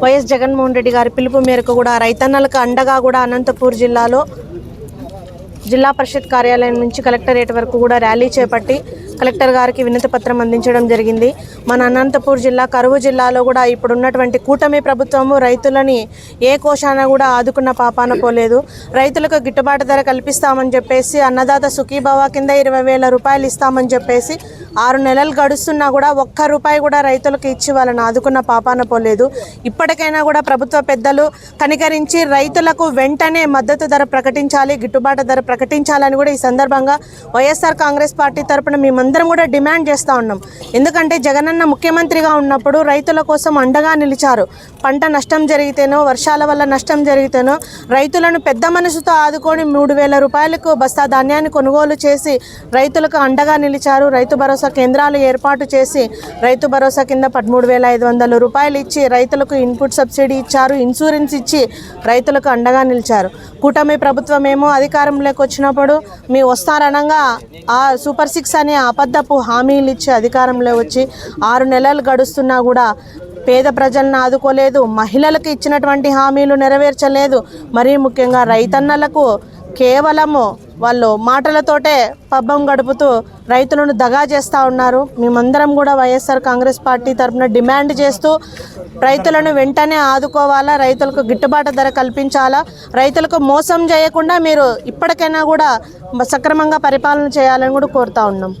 YS Jaganmohan Reddy గారి పిలుపు మేరకు కూడా రైతన్నలకు అండగా కూడా అనంతపూర్ జిల్లాలో జిల్లా పరిషత్ కార్యాలయం నుంచి కలెక్టరేట్ వరకు కూడా ర్యాలీ చేపట్టి కలెక్టర్ గారికి వినతి పత్రం అందించడం జరిగింది. మన అనంతపూర్ జిల్లా కరువు జిల్లాలో కూడా ఇప్పుడు ఉన్నటువంటి కూటమి ప్రభుత్వము రైతులని ఏ కోశాన కూడా ఆదుకున్న పాపాన పోలేదు. రైతులకు గిట్టుబాటు ధర కల్పిస్తామని చెప్పేసి అన్నదాత సుఖీభావ కింద ఇరవై వేల రూపాయలు ఇస్తామని చెప్పేసి ఆరు నెలలు గడుస్తున్నా కూడా ఒక్క రూపాయి కూడా రైతులకు ఇచ్చి వాళ్ళని ఆదుకున్న పాపాన పోలేదు. ఇప్పటికైనా కూడా ప్రభుత్వ పెద్దలు కనికరించి రైతులకు వెంటనే మద్దతు ధర ప్రకటించాలి గిట్టుబాటు ధర ప్రకటించాలని కూడా ఈ సందర్భంగా వైఎస్ఆర్ కాంగ్రెస్ పార్టీ తరపున మేము మేమందరం కూడా డిమాండ్ చేస్తూ ఉన్నాం. ఎందుకంటే జగనన్న ముఖ్యమంత్రిగా ఉన్నప్పుడు రైతుల కోసం అండగా నిలిచారు. పంట నష్టం జరిగితేనో వర్షాల వల్ల నష్టం జరిగితేనో రైతులను పెద్ద మనసుతో ఆదుకొని మూడు వేల రూపాయలకు బస్తా ధాన్యాన్ని కొనుగోలు చేసి రైతులకు అండగా నిలిచారు. రైతు భరోసా కేంద్రాలు ఏర్పాటు చేసి రైతు భరోసా కింద పదమూడు వేల ఐదు వందల రూపాయలు ఇచ్చి రైతులకు ఇన్పుట్ సబ్సిడీ ఇచ్చారు. ఇన్సూరెన్స్ ఇచ్చి రైతులకు అండగా నిలిచారు. కూటమి ప్రభుత్వం ఏమో అధికారంలోకి వచ్చినప్పుడు మీ వస్తారనగా ఆ సూపర్ సిక్స్ అనే అబద్ధపు హామీలు ఇచ్చి అధికారంలో వచ్చి ఆరు నెలలు గడుస్తున్నా కూడా పేద ప్రజలను ఆదుకోలేదు మహిళలకు ఇచ్చినటువంటి హామీలు నెరవేర్చలేదు. మరీ ముఖ్యంగా రైతన్నలకు కేవలము వాళ్ళు మాటలతోటే పబ్బం గడుపుతూ రైతులను దగా చేస్తూ ఉన్నారు. మేమందరం కూడా వైఎస్ఆర్ కాంగ్రెస్ పార్టీ తరఫున డిమాండ్ చేస్తూ రైతులను వెంటనే ఆదుకోవాలా రైతులకు గిట్టుబాటు ధర కల్పించాలా రైతులకు మోసం చేయకుండా మీరు ఇప్పటికైనా కూడా సక్రమంగా పరిపాలన చేయాలని కూడా కోరుతా ఉన్నాం.